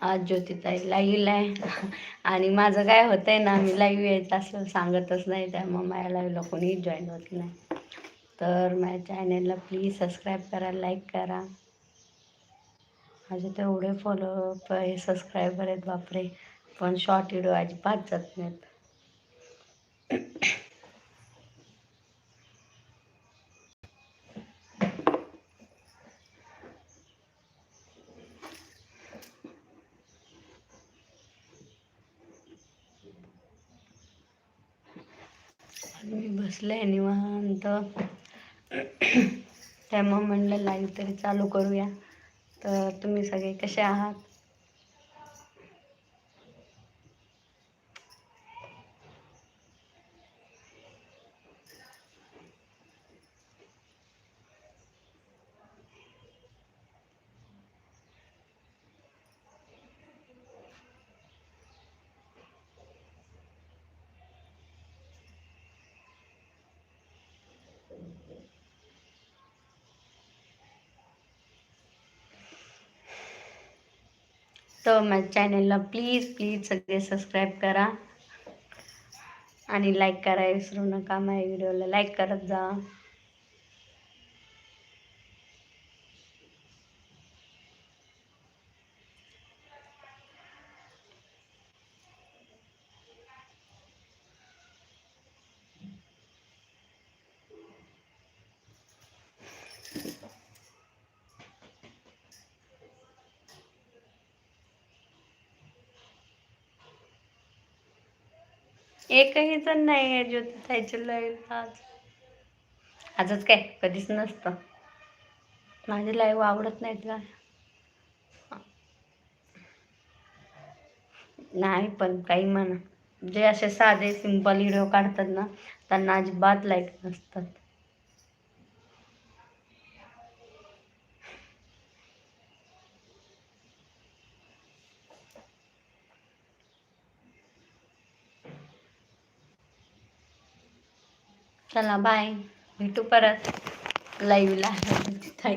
आज ज्योतिताई लाईव्ह आहे. आणि माझं काय होतंय ना मी लाईव्ह यायचं असं सांगतच नाही त्यामुळे माझ्या लाईव्हला कोणीच जॉईन होत नाही. तर माझ्या चॅनेलला प्लीज सबस्क्राईब करा लाईक करा. माझे तेवढे फॉलो हे सबस्क्रायबर आहेत बापरे. पण शॉर्ट व्हिडिओ अजिबात जात नाहीत. घरी बसले निवांत. त्यामुळं म्हणलं लाईव्ह तरी चालू करूया. तर तुम्ही सगळे कसे आहात? तर माझ्या चॅनलला प्लीज प्लीज सगळे सबस्क्राईब करा. आणि लाईक करा विसरू नका माझ्या व्हिडिओला लाईक करत जा. एकही जण नाही आहे ज्योतिताईच्या लाईव्ह आज. आजच काय? कधीच नसतं. माझी लाईव्ह आवडत नाहीत का नाही पण काही म्हणा. जे असे साधे सिंपल व्हिडिओ काढतात ना त्यांना अजिबात लाईक नसतात. चला बाय भेटू परत लाईव्हला ताई